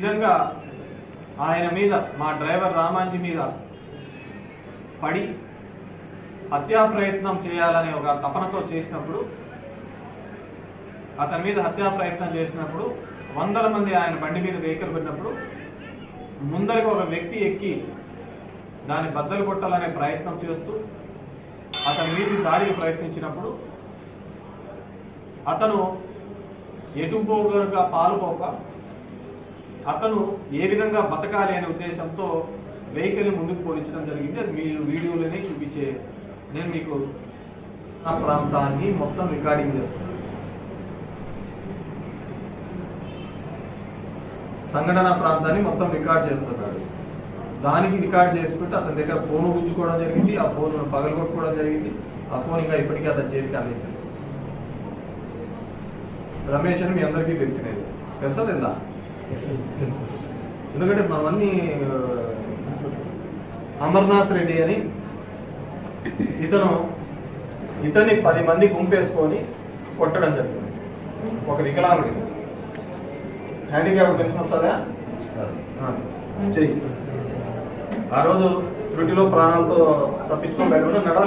విధంగా ఆయన మీద మా డ్రైవర్ రామాంజీ మీద పడి హత్యా ప్రయత్నం చేయాలనే ఒక తపనతో చేసినప్పుడు అతని మీద హత్యా ప్రయత్నం చేసినప్పుడు వందల మంది ఆయన బండి మీద వెహికల్ పెట్టినప్పుడు ముందరికి ఒక వ్యక్తి ఎక్కి దాన్ని బద్దలు కొట్టాలనే ప్రయత్నం చేస్తూ అతని మీద దాడికి ప్రయత్నించినప్పుడు అతను ఎటుపోగా పాలుపోక అతను ఏ విధంగా బతకాలి అనే ఉద్దేశంతో వెహికల్ని ముందుకు పోలించడం జరిగింది. అది మీరు వీడియోలోనే చూపించే నేను మీకు ఆ ప్రాంతాన్ని మొత్తం రికార్డింగ్ చేస్తున్నాను. సంఘటన ప్రాంతాన్ని మొత్తం రికార్డ్ చేస్తున్నాడు. దానికి రికార్డ్ చేసుకుంటే అతని దగ్గర ఫోన్ గుంజుకోవడం జరిగింది. ఆ ఫోన్ పగలగొట్టుకోవడం జరిగింది. ఆ ఫోన్ ఇంకా ఇప్పటికీ అతని చేతికి అందించింది రమేష్ అని మీ అందరికీ తెలిసినది. తెలుసా తెందా ఎందుకంటే మనమన్నీ అమర్నాథ్ రెడ్డి అని ఇతను ఇతన్ని పది మంది గుంపేసుకొని కొట్టడం జరిగింది. ఒక వికలాంగుడి. హ్యాండిక్యాప్ పెన్షన్ వస్తుందా ఆ, చెయ్యి. ఆ రోజు త్రుటిలో ప్రాణాలతో తప్పించుకొని బయట నడవలేడు.